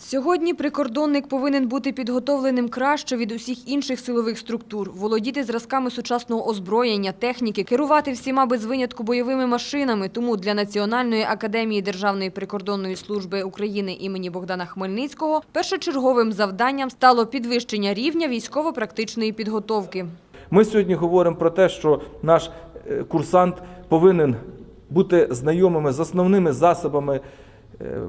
Сьогодні прикордонник повинен бути підготовленим краще від усіх інших силових структур, володіти зразками сучасного озброєння, техніки, керувати всіма без винятку бойовими машинами. Тому для Національної академії Державної прикордонної служби України імені Богдана Хмельницького першочерговим завданням стало підвищення рівня військово-практичної підготовки. Ми сьогодні говоримо про те, що наш е, курсант повинен бути знайомими з основними засобами,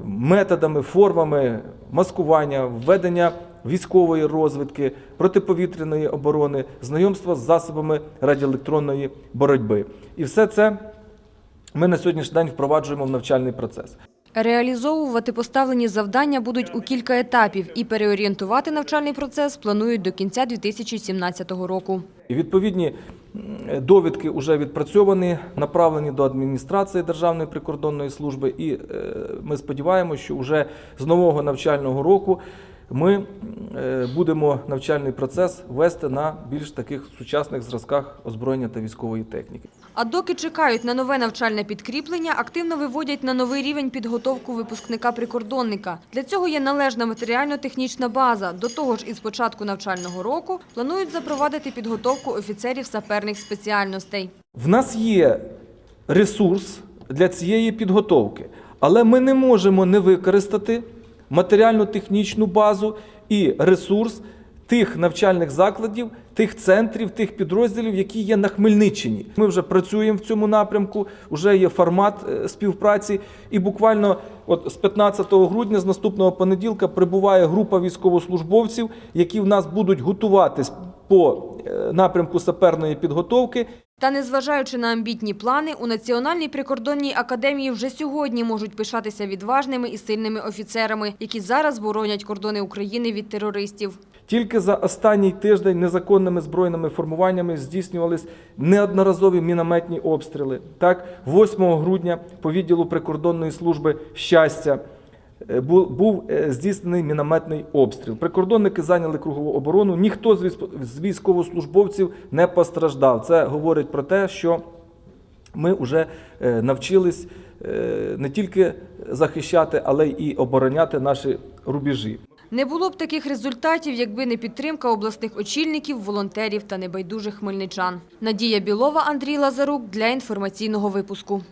методами, формами маскування, введення військової розвідки, протиповітряної оборони, знайомства з засобами радіоелектронної боротьби. І все це ми на сьогоднішній день впроваджуємо в навчальний процес. Реалізовувати поставлені завдання будуть у кілька етапів і переорієнтувати навчальний процес планують до кінця 2017 року. Відповідні довідки вже відпрацьовані, направлені до адміністрації Державної прикордонної служби. І е, ми сподіваємося, що вже з нового навчального року ми е, будемо навчальний процес вести на більш таких сучасних зразках озброєння та військової техніки. А доки чекають на нове навчальне підкріплення, активно виводять на новий рівень підготовку випускника-прикордонника. Для цього є належна матеріально-технічна база. До того ж, із початку навчального року планують запровадити підготовку офіцерів саперних спеціальностей. В нас є ресурс для цієї підготовки, але ми не можемо не використати матеріально-технічну базу і ресурс тих навчальних закладів, тих центрів, тих підрозділів, які є на Хмельниччині. Ми вже працюємо в цьому напрямку, вже є формат е, співпраці, і буквально от з 15 грудня, з наступного понеділка, прибуває група військовослужбовців, які в нас будуть готуватись по е, напрямку саперної підготовки. Та незважаючи на амбітні плани, у Національній прикордонній академії вже сьогодні можуть пишатися відважними і сильними офіцерами, які зараз боронять кордони України від терористів. Тільки за останній тиждень незаконними збройними формуваннями здійснювались неодноразові мінометні обстріли. Так, 8 грудня по відділу прикордонної служби щастя був е, здійснений мінометний обстріл. Прикордонники зайняли кругову оборону. Ніхто з військовослужбовців не постраждав. Це говорить про те, що ми вже е, навчились е, не тільки захищати, але й обороняти наші рубежі. Не було б таких результатів, якби не підтримка обласних очільників, волонтерів та небайдужих хмельничан. Надія Білова, Андрій Лазарук для інформаційного випуску.